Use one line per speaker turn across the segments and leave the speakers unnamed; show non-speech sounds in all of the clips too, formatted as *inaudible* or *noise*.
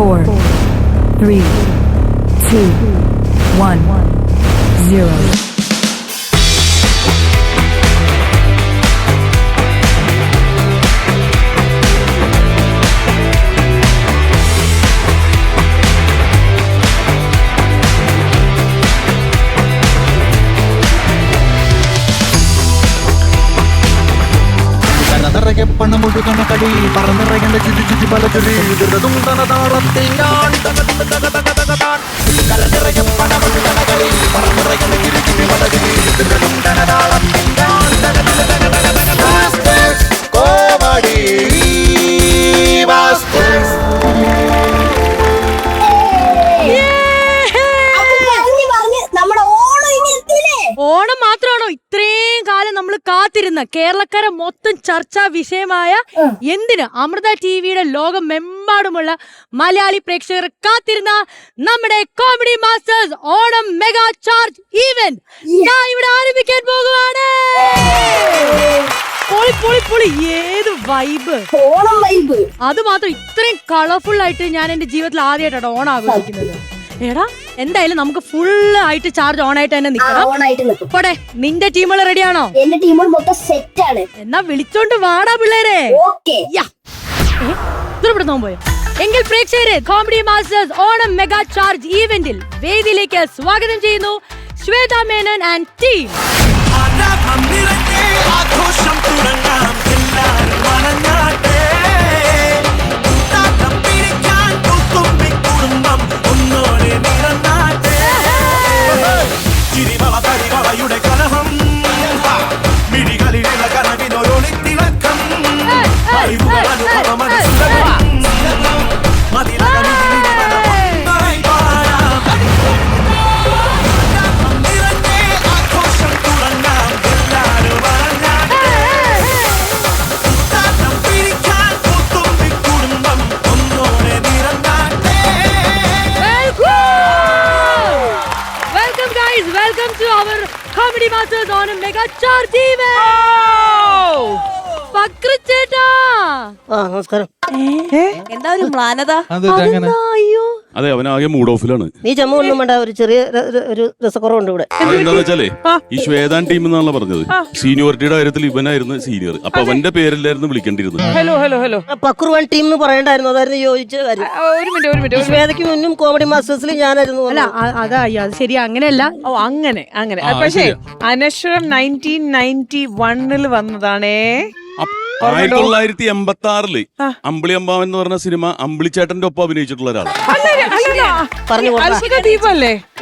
four, three, two, one, zero.
Another ini, பண்ண முடிக்கணும் ചുരി ധൃതതും തനതാളത്തിൽ ഞാൻ തക തക തക തക തക താൻ. കനനിറയെ പണമൊഴുകണ കളി പറന്നിറങ്ങേണ്ട ചുറ്റി ചുറ്റി പല ചുരി ധൃതതും തനതാളത്തിൽ ഞാൻ തക തക തക തക തക താൻ. Masters Comedy Masters.
അപ്പൊ പറഞ്ഞ് പറഞ്ഞ് നമ്മുടെ ഓണം
മാത്രമാണോ ഇത്രയും കാലം നമ്മൾ കാത്തിരുന്ന കേരളക്കര ചർച്ചാ വിഷയമായ എന്തിന് അമൃത ടി വിയുടെ ലോകമെമ്പാടുമുള്ള മലയാളി പ്രേക്ഷകർ കാത്തിരുന്ന നമ്മുടെ comedy masters Onam mega charge event ഞാൻ ഇവിടെ ആരംഭിക്കാൻ പോകുവാണ്. പൊളി പൊളി പൊളി. ഏത് വൈബ്
ഓണം വൈബ്
അത് മാത്രം ഇത്രയും കളർഫുൾ ആയിട്ട് ഞാൻ എന്റെ ജീവിതത്തിൽ ആദ്യമായിട്ടാണ് ഓണം ആഘോഷിക്കുന്നത്. എടാ എന്തായാലും നമുക്ക് ഫുൾ ആയിട്ട് ചാർജ് ഓൺ ആയിട്ട് തന്നെ
നിൽക്കാം
നിൽക്കണം
ആയിട്ട് നിൽക്കും.
പോടെ നിന്റെ ടീമുകൾ റെഡിയാണോ
എന്റെ ടീമുകൾ മൊത്തം സെറ്റ് ആണ്.
എന്നാ വിളിച്ചോണ്ട് വാടാ പിള്ളേരെ.
ഓക്കെ.
യാ. നോമ്പ് പോയോ? എങ്കിൽ പ്രേക്ഷകരെ comedy masters Onam mega charge ഈവന്റിൽ വേദിയിലേക്ക് സ്വാഗതം ചെയ്യുന്നു ശ്വേത മേനൻ ആൻഡ് ടീം
ആഘോഷം തുടങ്ങാം എല്ലാവരും കുടുംബം. ഒന്നോടെ
வர நாட்டே masters Onam mega charge event ചേട്ടാ
ആ നമസ്കാരം
എന്താ ഒരു മ്ലാനത?
അതെന്താ
അയ്യോ?
അതെ അവനാകെ മൂഡ് ഓഫിലാണ്
നീ ചമ്മ ഒന്നും വേണ്ട ഒരു ചെറിയ ര- ര- ഒരു രസക്കുറവുണ്ട് ഇവിടെ.
അതെന്താന്ന് വെച്ചാലേ ഈ ശ്വേതാൻ ടീം എന്നാണല്ലോ പറഞ്ഞത്. സീനിയോറിറ്റിയുടെ കാര്യത്തിൽ ഇവനായിരുന്നു സീനിയർ അപ്പൊ അവന്റെ പേരിലായിരുന്നു വിളിക്കേണ്ടിയിരുന്നത്.
Hello hello hello.
പക്രുവൺ ടീം എന്ന് പറയണ്ടായിരുന്നു അതായിരുന്നു യോജിച്ച കാര്യം.
ആ, ഒരു മിനിറ്റ് ഒരു മിനിറ്റ്
ശ്വേതയ്ക്ക് മുന്നും കോമഡി മാസ്റ്റേഴ്സിൽ ഞാനായിരുന്നു
അല്ല അ- അതാ അയ്യോ അത് ശരി അങ്ങനെയല്ല.
ഓ അങ്ങനെ അങ്ങനെ. പക്ഷേ. അനശ്വരം നയന്റീൻ നയന്റി വണ്ണിൽ വന്നതാണേ.
ആയിരത്തി തൊള്ളായിരത്തി എൺപത്തി ആറിൽ അമ്പിളി അമ്പാവൻ എന്ന് പറഞ്ഞ സിനിമ അമ്പിളിച്ചേട്ടന്റെ ഒപ്പം അഭിനയിച്ചിട്ടുള്ള ഒരാളാണ്.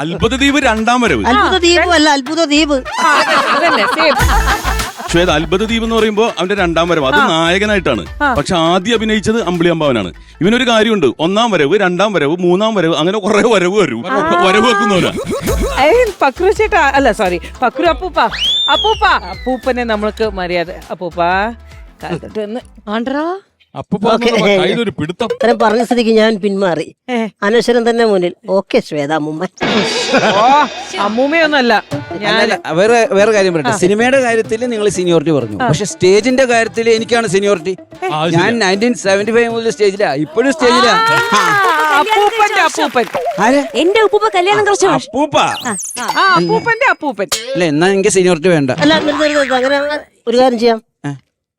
അത്ഭുത
ദ്വീപ് രണ്ടാം വരവ്.
അത്ഭുത ദ്വീപ് അല്ല അത്ഭുത ദ്വീപ്.
ശ്വേത അത്ഭുത ദ്വീപ് എന്ന് പറയുമ്പോൾ അവന്റെ രണ്ടാം വരവ്. അത് നായകനായിട്ടാണ്. പക്ഷെ ആദ്യം അഭിനയിച്ചത് അമ്പിളി അമ്പാവനാണ് ഇവനൊരു കാര്യമുണ്ട്. ഒന്നാം വരവ് രണ്ടാം വരവ് മൂന്നാം വരവ് അങ്ങനെ കുറെ വരവ് വരും. വരവ്
വെക്കുന്നവരാ. പക്രു ചേട്ടാ അല്ല സോറി പക്രു അപ്പൂപ്പ. അപ്പൂപ്പ. അപ്പൂപ്പനെ നമ്മൾക്ക് മര്യാദ അപ്പൂപ്പ കാലത്തൊട്ട്
കയ്യിലൊരു പിടുത്തം.
അത്രയും പറഞ്ഞ സ്ഥിതിക്ക് ഞാൻ പിന്മാറി. അനശ്വരൻ തന്നെ മുന്നിൽ. ഓക്കെ ശ്വേത
അമ്മൂമ്മ. ഞാൻ
വേറെ വേറെ കാര്യം പറയട്ടെ. സിനിമയുടെ കാര്യത്തിൽ നിങ്ങൾ സീനിയോറിറ്റി പറഞ്ഞു. പക്ഷെ സ്റ്റേജിന്റെ കാര്യത്തിൽ എനിക്കാണ് സീനിയോറിറ്റി. ഞാൻ നയന്റീൻ സെവന്റി ഫൈവ് മുതൽ സ്റ്റേജിലാ. ഇപ്പോഴും സ്റ്റേജിലാ.
അപ്പൂപ്പന്റെ അപ്പൂപ്പൻ.
ആരെ?
എന്റെ കല്യാണം കുറച്ച്
അപ്പൂപ്പ?
ആ അപ്പൂപ്പന്റെ അപ്പൂപ്പൻ.
അല്ല എന്നാ എനിക്ക് സീനിയോറിറ്റി വേണ്ട.
അല്ല നിർത്ത് നിർത്ത് നിർത്ത്. അങ്ങനെ ഒരു കാര്യം ചെയ്യാം.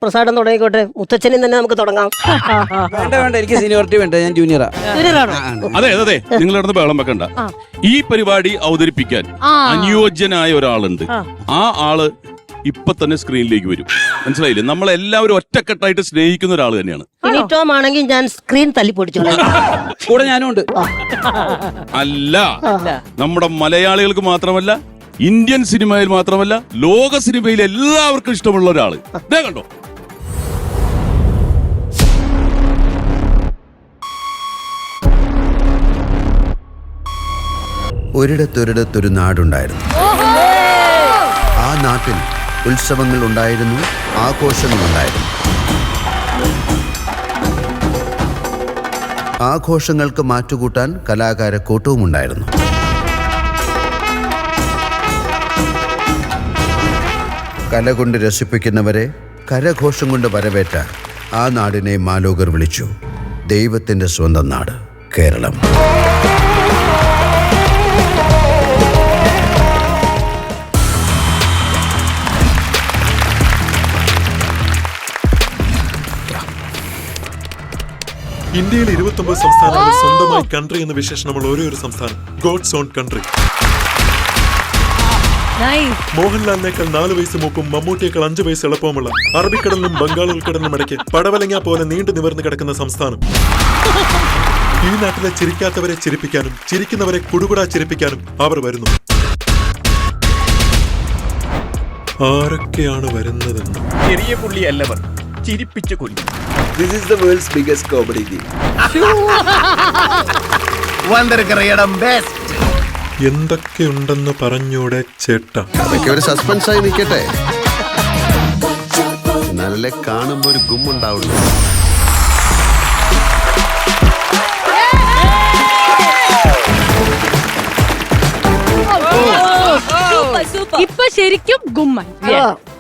പ്രസാദം തുടങ്ങിക്കോട്ടെ. മുത്തച്ഛനും തന്നെ നമുക്ക് തുടങ്ങാം.
വേണ്ട വേണ്ട എനിക്ക് സീനിയോറിറ്റി വേണ്ട ഞാൻ ജൂനിയറാ
അതെ അതെ നിങ്ങൾ നടന്ന് ബഹളം വെക്കണ്ട. ഈ പരിപാടി അവതരിപ്പിക്കാൻ. അനുയോജ്യനായ ഒരാളുണ്ട്. ആ. ആൾ ഇപ്പൊ തന്നെ സ്ക്രീനിലേക്ക് വരും. മനസ്സിലായില്ലേ? നമ്മളെല്ലാവരും ഒറ്റക്കെട്ടായിട്ട് സ്നേഹിക്കുന്ന ഒരാൾ തന്നെയാണ്.
ടോം ആണെങ്കിൽ ഞാൻ സ്ക്രീൻ തല്ലി
കൂടെ ഞാനും ഉണ്ട്.
അല്ല. നമ്മുടെ മലയാളികൾക്ക് മാത്രമല്ല ഇന്ത്യൻ സിനിമയിൽ മാത്രമല്ല ലോക സിനിമയിൽ എല്ലാവർക്കും ഇഷ്ടമുള്ള ഒരാൾ. ദേ കണ്ടോ?
ഒരിടത്തൊരിടത്തൊരു നാടുണ്ടായിരുന്നു. ആ നാട്ടിൽ ഉത്സവങ്ങൾ ഉണ്ടായിരുന്നു ആഘോഷങ്ങളുണ്ടായിരുന്നു. ആഘോഷങ്ങൾക്ക് മാറ്റുകൂട്ടാൻ കലാകാര കൂട്ടവും ഉണ്ടായിരുന്നു കല കൊണ്ട് രസിപ്പിക്കുന്നവരെ കരഘോഷം കൊണ്ട് വരവേറ്റ ആ നാടിനെ മാലോകർ വിളിച്ചു. ദൈവത്തിന്റെ സ്വന്തം നാട് കേരളം.
ഇന്ത്യയിൽ ഇരുപത്തൊമ്പത് സംസ്ഥാനങ്ങൾ സ്വന്തമായി കൺട്രി എന്ന വിശേഷണമുള്ള ഒരേ ഒരു സംസ്ഥാനം ഗോഡ്സ് ഓൺ കൺട്രി
നൈസ്
മോഹൻലാലിനേക്കാൾ നാല് വയസ്സ് മൂപ്പും മമ്മൂട്ടിയേക്കാൾ അഞ്ചു വയസ്സ് എളുപ്പമുള്ള അറബിക്കടലിനും ബംഗാൾ ഉൾക്കടലിനും ഇടയ്ക്ക് പടവലങ്ങ പോലെ നീണ്ടു നിവർന്നു കിടക്കുന്ന സംസ്ഥാനം. ഈ നാട്ടിലെ ചിരിക്കാത്തവരെ ചിരിപ്പിക്കാനും ചിരിക്കുന്നവരെ കുടുകുടാ ചിരിപ്പിക്കാനും അവർ വരുന്നു. ആരൊക്കെയാണ് വരുന്നതെന്ന്?
ചെറിയ പുള്ളിയല്ലവർ ചിരിപ്പിച്ചു കൊല്ലും
this is the world's biggest comedy team
എന്തൊക്കെയുണ്ടെന്ന് പറഞ്ഞൂടെ ചേട്ട?
അതൊക്കെ ഒരു സസ്പെൻസ് ആയി നിൽക്കട്ടെ. നല്ല കാണുമ്പോ ഒരു ഗുമ്മുണ്ടാവുള്ളൂ
ഇപ്പൊ ശരിക്കും ഗുമ്മൻ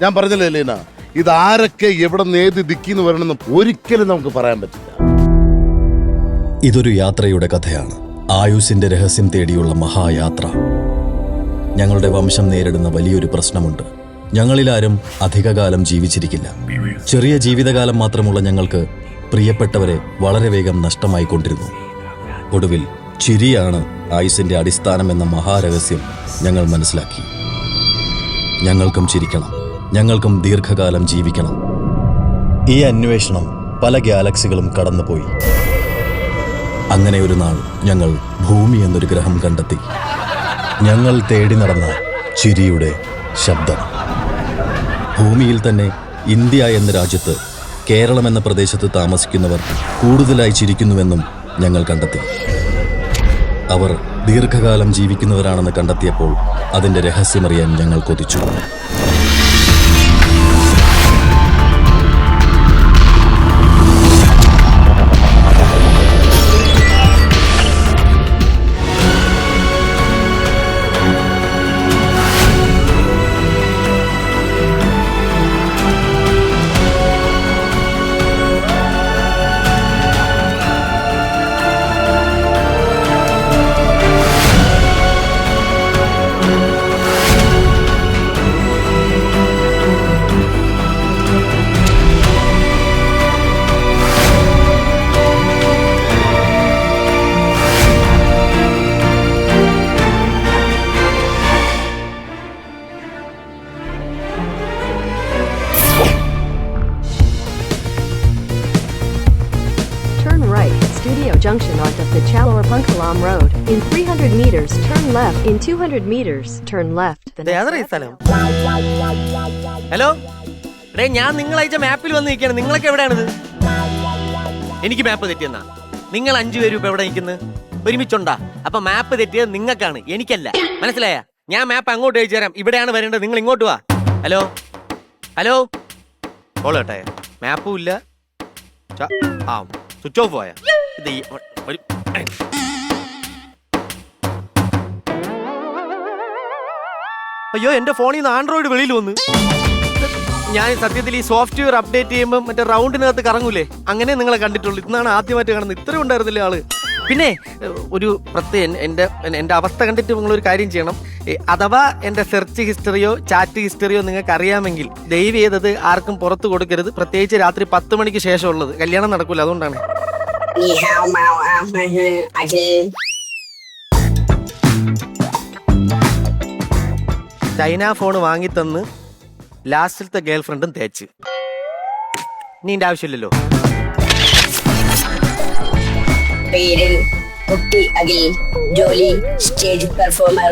ഞാൻ പറഞ്ഞില്ലേ ലീന? ഇത് ആരൊക്കെ എവിടെ ഏത് ദിക്കിന്ന് വരണമെന്ന് ഒരിക്കലും നമുക്ക് പറയാൻ പറ്റില്ല.
ഇതൊരു യാത്രയുടെ കഥയാണ്. ആയുസിന്റെ രഹസ്യം തേടിയുള്ള മഹായാത്ര. ഞങ്ങളുടെ വംശം നേരിടുന്ന വലിയൊരു പ്രശ്നമുണ്ട്. ഞങ്ങളിലാരും അധികകാലം ജീവിച്ചിരിക്കില്ല. ചെറിയ ജീവിതകാലം മാത്രമുള്ള ഞങ്ങൾക്ക് പ്രിയപ്പെട്ടവരെ വളരെ വേഗം നഷ്ടമായി കൊണ്ടിരുന്നു. ഒടുവിൽ ചിരിയാണ് ആയുസിന്റെ അടിസ്ഥാനം എന്ന മഹാരഹസ്യം ഞങ്ങൾ മനസ്സിലാക്കി. ഞങ്ങൾക്കും ചിരിക്കണം. ഞങ്ങൾക്കും ദീർഘകാലം ജീവിക്കണം. ഈ അന്വേഷണം പല ഗാലക്സികളും കടന്നുപോയി. അങ്ങനെ ഒരു നാൾ ഞങ്ങൾ ഭൂമി എന്നൊരു ഗ്രഹം കണ്ടെത്തി. ഞങ്ങൾ തേടി നടന്ന ചിരിയുടെ ശബ്ദം. ഭൂമിയിൽ തന്നെ ഇന്ത്യ എന്ന രാജ്യത്ത് കേരളം എന്ന പ്രദേശത്ത് താമസിക്കുന്നവർ കൂടുതലായി ചിരിക്കുന്നുവെന്നും ഞങ്ങൾ കണ്ടെത്തി. അവർ ദീർഘകാലം ജീവിക്കുന്നവരാണെന്ന് കണ്ടെത്തിയപ്പോൾ അതിന്റെ രഹസ്യമറിയാൻ ഞങ്ങൾ കൊതിച്ചു.
200 meters, turn left. The next
സ്ഥലം? ഹലോ? ഡേ ഞാൻ നിങ്ങൾ അയച്ച മാപ്പിൽ വന്ന് നിൽക്കുകയാണ് നിങ്ങളൊക്കെ എവിടെയാണിത്? എനിക്ക് മാപ്പ് തെറ്റിയെന്നാ. നിങ്ങൾ അഞ്ചു പേരും ഇപ്പൊ എവിടെ നിൽക്കുന്നത് ഒരുമിച്ചുണ്ടാ? അപ്പൊ മാപ്പ് തെറ്റിയത് നിങ്ങൾക്കാണ്. എനിക്കല്ല. മനസ്സിലായ? ഞാൻ മാപ്പ് അങ്ങോട്ട് അയച്ചു തരാം. ഇവിടെയാണ് വരേണ്ടത്. നിങ്ങൾ ഇങ്ങോട്ട് വാ. ഹലോ? ഹലോ? ഓളോട്ടെ മാപ്പും ഇല്ല. ച- ആ സ്വിച്ച് ഓഫ് പോയാ ഇത് ഈ- ഒരു അയ്യോ എന്റെ ഫോണിൽ നിന്ന് ആൻഡ്രോയിഡ് വെളിയിൽ വന്ന് ഞാൻ സത്യത്തിൽ ഈ സോഫ്റ്റ്വെയർ അപ്ഡേറ്റ് ചെയ്യുമ്പോൾ മറ്റേ റൗണ്ടിനകത്ത് കറങ്ങൂലേ അങ്ങനെ നിങ്ങളെ കണ്ടിട്ടുള്ളൂ ഇന്നാണ് ആദ്യമായിട്ട് കാണുന്നത് ഇത്രയും ഉണ്ടായിരുന്നില്ല ആൾ പിന്നെ ഒരു പ്രത്യേക എന്റെ എന്റെ അവസ്ഥ കണ്ടിട്ട് നിങ്ങൾ ഒരു കാര്യം ചെയ്യണം അഥവാ എന്റെ സെർച്ച് ഹിസ്റ്ററിയോ ചാറ്റ് ഹിസ്റ്ററിയോ നിങ്ങൾക്ക് അറിയാമെങ്കിൽ ദയവ് ചെയ്തത് ആർക്കും പുറത്ത് കൊടുക്കരുത് പ്രത്യേകിച്ച് രാത്രി പത്ത് മണിക്ക് ശേഷം ഉള്ളത് കല്യാണം നടക്കൂല അതുകൊണ്ടാണ് ചൈന ഫോൺ വാങ്ങിത്തന്ന് ലാസ്റ്റിലത്തെ ഗേൾ ഫ്രണ്ടും തേച്ച് നീന്റെ ആവശ്യമില്ലല്ലോ.
പേര് കുട്ടി അഖിൽ ജോലി സ്റ്റേജ് പെർഫോമർ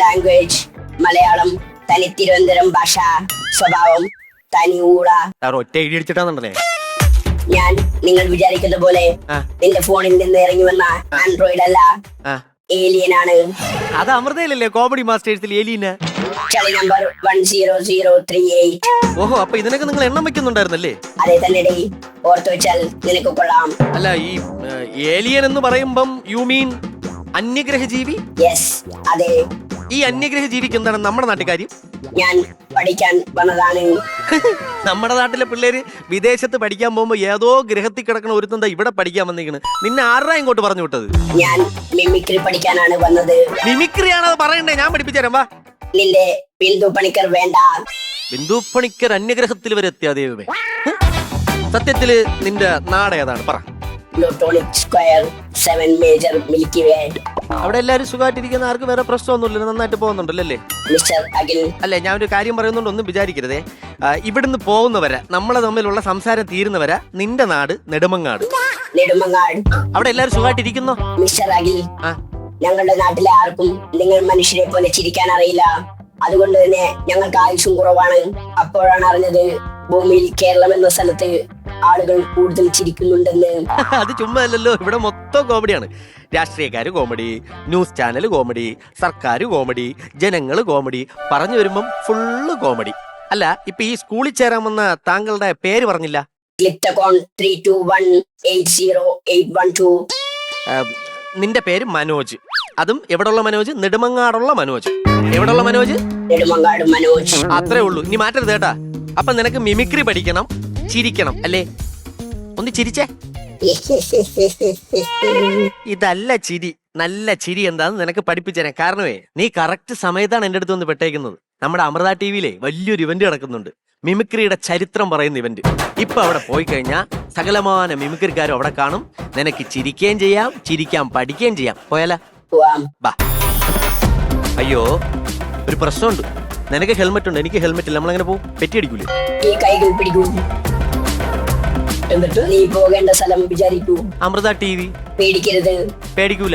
ലാംഗ്വേജ് മലയാളം തനി തിരുവനന്തപുരം ഭാഷ സ്വഭാവം തനി
സാർ ഒറ്റ ഇടി അടിച്ചിട്ടാന്നുണ്ടല്ലേ
ഞാൻ നിങ്ങൾ വിചാരിക്കുന്ന പോലെ. നിന്റെ ഫോണിൽ നിന്ന് ഇറങ്ങി വന്ന ആൻഡ്രോയിഡ് അല്ല. ഏലിയൻ ആണ്
അത് അമൃതയിലല്ലേ? കോമഡി മാസ്റ്റേഴ്സിൽ എലീന
കളി number one zero zero three eight
ഓഹോ അപ്പൊ ഇതിനൊക്കെ നിങ്ങൾ എണ്ണം വെക്കുന്നുണ്ടായിരുന്നല്ലേ?
അതെ തന്നെ ഡേ ഓർത്തു വെച്ചാൽ നിനക്ക് കൊള്ളാം.
അല്ല ഈ ഏലിയൻ എന്ന് പറയുമ്പം യു മീൻ അന്യഗ്രഹ ജീവി
യെസ് അതെ.
ഈ അന്യഗ്രഹ ജീവിക്ക് എന്താണ് നമ്മുടെ നാട്ടുകാര്യം
ഞാൻ പഠിക്കാൻ വന്നതാണ്.
നമ്മുടെ നാട്ടിലെ പിള്ളേര് വിദേശത്ത് പഠിക്കാൻ പോകുമ്പോ ഏതോ ഗ്രഹത്തിൽ കിടക്കണ ഒരുത്തന്താ ഇവിടെ പഠിക്കാൻ വന്നിരിക്കണ് നിന്നെ ആരാ ഇങ്ങോട്ട് പറഞ്ഞു വിട്ടത്?
ഞാൻ മിമിക്രി പഠിക്കാനാണ് വന്നത്.
മിമിക്രിയാണ് അത് പറയണ്ടേ? ഞാൻ പഠിപ്പിച്ചുതരാം വാ.
നിന്റെ ബിന്ദു പണിക്കർ വേണ്ട.
ബിന്ദു പണിക്കർ അന്യഗ്രഹത്തിൽ വരെ എത്തിയ ദൈവമേ? സത്യത്തിൽ നിന്റെ നാട് ഏതാണ്? പറ.
Plutonic square seven major milky way
അവിടെ എല്ലാരും സുഖമായിട്ടിരിക്കുന്ന ആർക്കും വേറെ പ്രശ്നമൊന്നുമില്ല നന്നായിട്ട് പോകുന്നുണ്ടല്ലോ അല്ലേ?
മിസ്റ്റർ അഖിൽ.
അല്ലേ ഞാൻ ഒരു കാര്യം പറയുന്നുണ്ട് ഒന്നും വിചാരിക്കരുതേ. ആ, ഇവിടുന്ന് പോകുന്നവരെ നമ്മളെ തമ്മിലുള്ള സംസാരം തീരുന്നവരെ നിന്റെ നാട് നെടുമങ്ങാട്.
നെടുമങ്ങാട്.
അവിടെ എല്ലാരും സുഖമായിട്ടിരിക്കുന്നോ?
മിസ്റ്റർ അഖിൽ
ആ.
ഞങ്ങളുടെ നാട്ടിലെ ആർക്കും നിങ്ങൾ മനുഷ്യരെ പോലെ ചിരിക്കാൻ അറിയില്ല. അതുകൊണ്ട് തന്നെ ഞങ്ങൾക്ക് ആയുഷും കുറവാണ്. അപ്പോഴാണ് അറിഞ്ഞത് ഭൂമിയിൽ കേരളം എന്ന സ്ഥലത്ത് ആളുകൾ കൂടുതൽ ചിരിക്കുന്നുണ്ടെന്ന്. *laughs*
അത് ചുമ്മാ അല്ലല്ലോ ഇവിടെ മൊത്തം കോമഡിയാണ്. രാഷ്ട്രീയക്കാര് കോമഡി ന്യൂസ് ചാനൽ കോമഡി സർക്കാർ കോമഡി ജനങ്ങൾ കോമഡി പറഞ്ഞു വരുമ്പം ഫുള്ള് കോമഡി. അല്ല ഇപ്പൊ ഈ സ്കൂളിൽ ചേരാൻ വന്ന താങ്കളുടെ പേര് പറഞ്ഞില്ല?
ക്ലിപ്റ്റകോൺ three two one eight zero eight one two.
നിന്റെ പേര് മനോജ്. അതും എവിടെയുള്ള മനോജ്? നെടുമങ്ങാടുള്ള മനോജ്. എവിടെയുള്ള മനോജ്?
നെടുമങ്ങാട് മനോജ്.
അത്രേ ഉള്ളൂ. ഇനി മാറ്റരുത് കേട്ടാ. അപ്പൊ നിനക്ക് മിമിക്രി പഠിക്കണം. ചിരിക്കണം അല്ലേ? ഒന്ന് ചിരിച്ചേ. ഇതല്ല ചിരി. നല്ല ചിരി എന്താന്ന് നിനക്ക് പഠിപ്പിച്ചേരാൻ. കാരണമേ നീ കറക്റ്റ് സമയത്താണ് എന്റെ അടുത്ത് വന്ന് പെട്ടേക്കുന്നത്. നമ്മുടെ അമൃത ടി വിയിലെ വലിയൊരു ഇവന്റ് നടക്കുന്നുണ്ട്. മിമിക്രിയുടെ ചരിത്രം പറയുന്ന ഇവന്റ് ഇപ്പൊ അവിടെ പോയി കഴിഞ്ഞാൽ സകലമാന മിമിക്രിക്കാരും അവിടെ കാണും. നിനക്ക് ചിരിക്കുകയും ചെയ്യാം ചിരിക്കാൻ പഠിക്കുകയും ചെയ്യാം. പോയാല? അയ്യോ ഒരു പ്രശ്നമുണ്ട്. നിനക്ക് ഹെൽമെറ്റ് ഉണ്ട് എനിക്ക് ഹെൽമെറ്റ് ഇല്ല. നമ്മളങ്ങനെ പോകും പെറ്റിയടിക്കൂലേ?
എന്നിട്ട് നീ പോകേണ്ട സ്ഥലം വിചാരിക്കൂ.
Amrita T V.
പേടിക്കരുത്.
പേടിക്കൂല.